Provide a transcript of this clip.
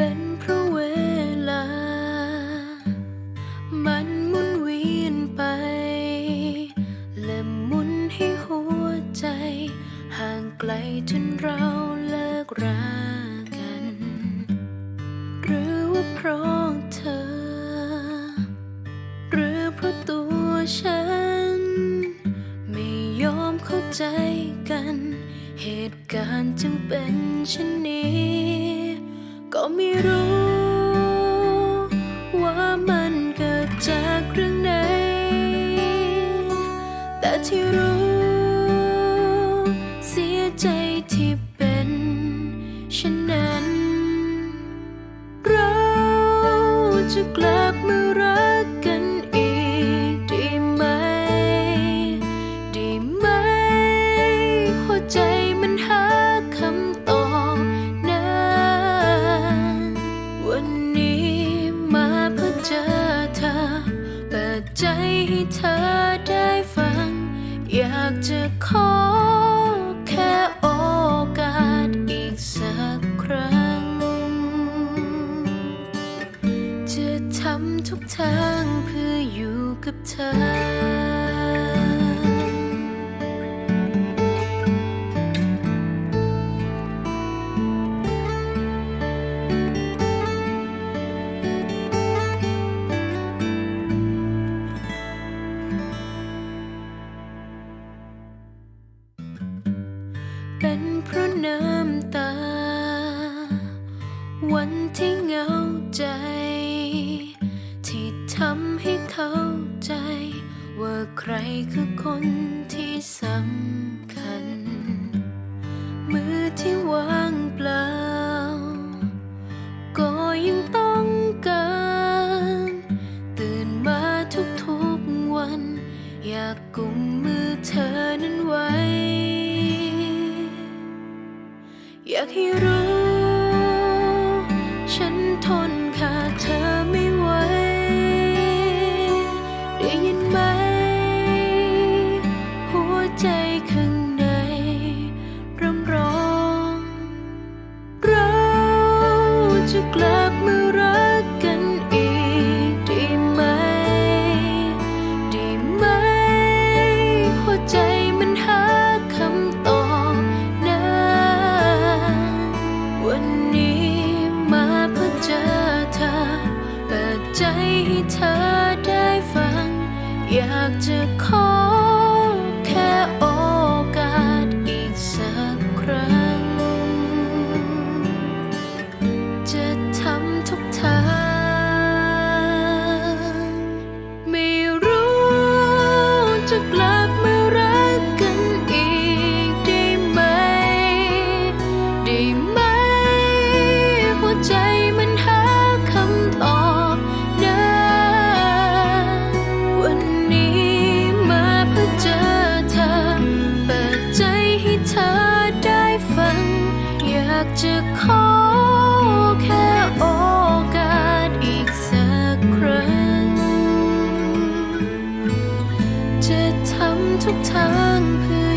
เป็นเพราะเวลา มันมุนวียนไป และมุนให้หัวใจ ห่างไกลจนเราเลิกรากัน หรือเพราะเธอ หรือเพราะตัวฉัน ไม่ยอมเข้าใจกัน เหตุการณ์จึงเป็นเช่นนี้ ก็ไม่รู้ ว่ามันเกิดจากเรื่องไหน แต่ที่รู้ เสียใจที่เป็นเช่นนั้น เราจะกลับมา เธอได้ฟัง อยากจะขอแค่โอกาสอีกสักครั้ง จะทำทุกทางเพื่ออยู่กับเธอ น้ำตา วันที่เหงาใจ ที่ทำให้เข้าใจ ว่าใครคือคนที่สำคัญ มือที่ว่างเปล่า ก็ยังต้องการตื่นมาทุกๆวัน อยากกุมมือเธอนั้นไว้ากให้รู้ ฉันทนขาดเธอไม่ไหว ได้ยินไหม หัวใจข้าง อยากจะขอ ง